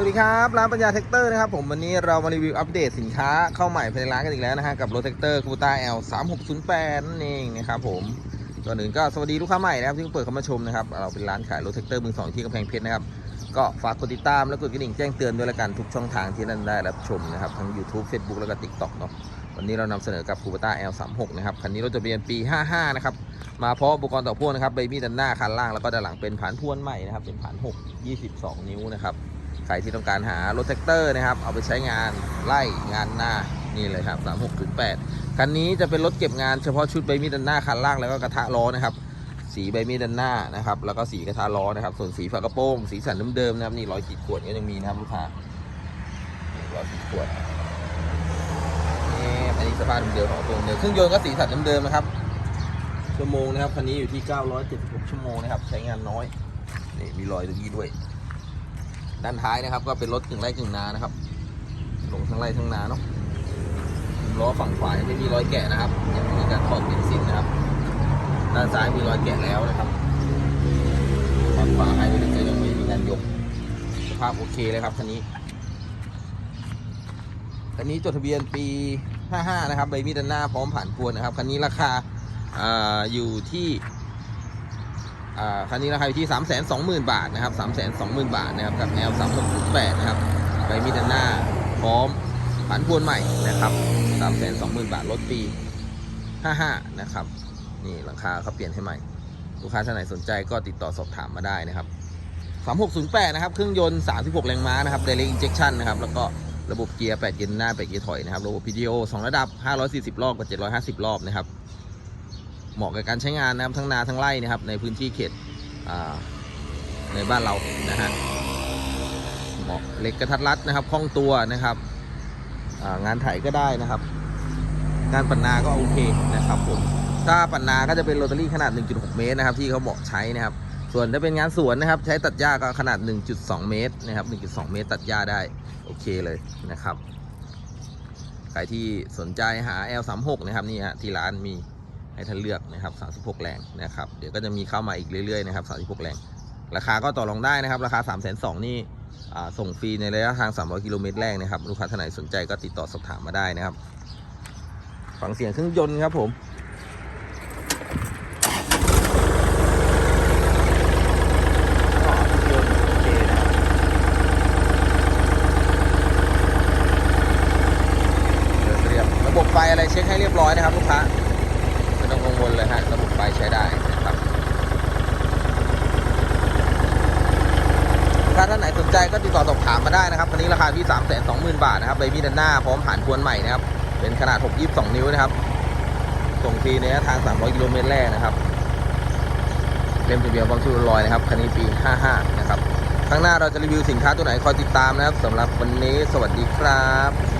วัสดีครับ ร้านปัญญาเทคเตอร์นะครับผมวันนี้เรามารีวิวอัปเดตสินค้าเข้าใหม่ภายในร้านกันอีกแล้วนะฮะกับรถแท็กเตอร์คูต้า L 3 6 0 8นั่นเองนะครับผมก่อนอื่นก็สวัสดีลูกค้าใหม่นะครับที่เพิ่งเปิดเข้ามาชมนะครับเราเป็นร้านขายรถแท็กเตอร์มือสองที่กำแพงเพชรนะครับก็ฝากกดติดตามและกดกระดิ่งแจ้งเตือนด้วยละกันทุกช่องทางที่นั่นได้รับชมนะครับทั้ง YouTube Facebook แล้วก็ TikTok เนาะวันนี้เรานำเสนอกับคูต้า L 3 6นะครับคันนี้รถทะเบียนปี55นะครับมาพร้อมอุปกรณ์ต่อพ่วงนะครับใบมีดด้านหน้าคันล่างแล้วก็ด้านหลังเป็นผานพ่วนใหม่นะครับเป็นผาน6 22 นิ้วนะครับ ใครที่ต้องการหารถแท็กเตอร์นะครับ เอาไปใช้งานไล่งานหน้านี่เลยครับ3608คันนี้จะเป็นรถเก็บงานเฉพาะชุดใบมีดด้านหน้าคันล่างแล้วก็กระทะล้อนะครับสีใบมีดด้านหน้านะครับแล้วก็สีกระทะล้อนะครับ ส่วนสีฝากระโปรงสีสันเดิมๆนะครับนี่ร้อยขีดขวนก็ยังมีนะครับลูกค้านี่รอยขีดขวนนี่อันนี้สภาพเดิมของตัวเดิมเครื่องยนต์ก็สีสันเดิมๆนะครับชั่วโมงนะครับคันนี้อยู่ที่ 976 ชั่วโมงนะครับ ใช้งานน้อยนี่มีรอยตรงนี้ด้วย ด้านท้ายนะครับ ก็เป็นรถกึ่งไร่กึ่งนานะครับลงทั้งไร่ทั้งนาเนาะล้อฝั่งขวายไม่มีรอยแกะนะครับยังมีการถอดเบนซินนะครับ ด้านซ้ายมีรอยแกะแล้วนะครับฝั่งขวาให้ไม่ได้เจอยังไม่มีการยกสภาพโอเคเลยครับคันนี้คันนี้จดทะเบียนปี 55 นะครับใบมีดด้านหน้าพร้อมผ่านพวนนะครับคันนี้ราคาอาอยู่ที่ คันนี้ราคาอยู่ที่ 3 2 0 0 0 0 บาทนะครับ 3 2 0 0 0 0 บาทนะครับกับแนว3608นะครับใบมีด้านหน้าพร้อมผันพวนใหม่นะครับ 3 2 0 0 0 0 บาทรถปี 55 นะครับ นี่หลังคาเขาเปลี่ยนให้ใหม่ ลูกค้าท่านไหนสนใจก็ติดต่อสอบถามมาได้นะครับ 3608 นะครับ เครื่องยนต์ 36 แรงม้านะครับ direct injection นะครับ แล้วก็ระบบเกียร์ 8 เกียร์หน้า 8 เกียร์ถอยนะครับ ระบบ PTO 2 ระดับ 540 รอบกับ 750 รอบนะครับ เหมาะกับการใช้งานนะครับทั้งนาทั้งไร่นะครับในพื้นที่เขตอ่าในบ้านเรานะฮะเหมาะเหล็กกระทัดรัดนะครับคล่องตัวนะครับงานไถก็ได้นะครับ งานปันนาก็โอเคนะครับผมถ้าปันนาก็จะเป็นโรตารี่ขนาด 1.6 เมตรนะครับที่เขาเหมาะใช้นะครับ ส่วนถ้าเป็นงานสวนนะครับ ใช้ตัดหญ้าก็ขนาด 1.2 เมตรนะครับ 1.2 เมตร ตัดหญ้าได้โอเคเลยนะครับใครที่สนใจหา L36 นะครับนี่ฮะที่ร้านมี ให้ท่านเลือกนะครับ36 แรงนะครับ เดี๋ยวก็จะมีเข้ามาอีกเรื่อยๆนะครับ36 แรง ราคาก็ต่อรองได้นะครับ ราคา 3 2 0 0 0นี่อ่ส่งฟรีในระยะทาง 300 กิโลเมตรแรกนะครับ ลูกค้าท่านไหนสนใจก็ติดต่อสอบถามมาได้นะครับ ฟังเสียงเครื่องยนต์ครับผมเรียบระบบไฟอะไรเช็คให้เรียบร้อยนะครับลูกค้า กังวลเลยฮะระบบไฟใช้ได้นะครับถ้าท่านไหนสนใจก็ติดต่อสอบถามมาได้นะครับคันนี้ราคาที่ 3 2 0 0 0 0 บาทนะครับใบมีดด้านหน้าพร้อมผ่านพวนใหม่นะครับ เป็นขนาด 6 22 นิ้วนะครับ ส่งฟรีในระยะทาง 300 กิโลเมตรแรกนะครับ เล่มทะเบียนความชื่อลอยนะครับ คันนี้ปี 55 นะครับ ข้างหน้าเราจะรีวิวสินค้าตัวไหนคอยติดตามนะครับสำหรับวันนี้สวัสดีครับ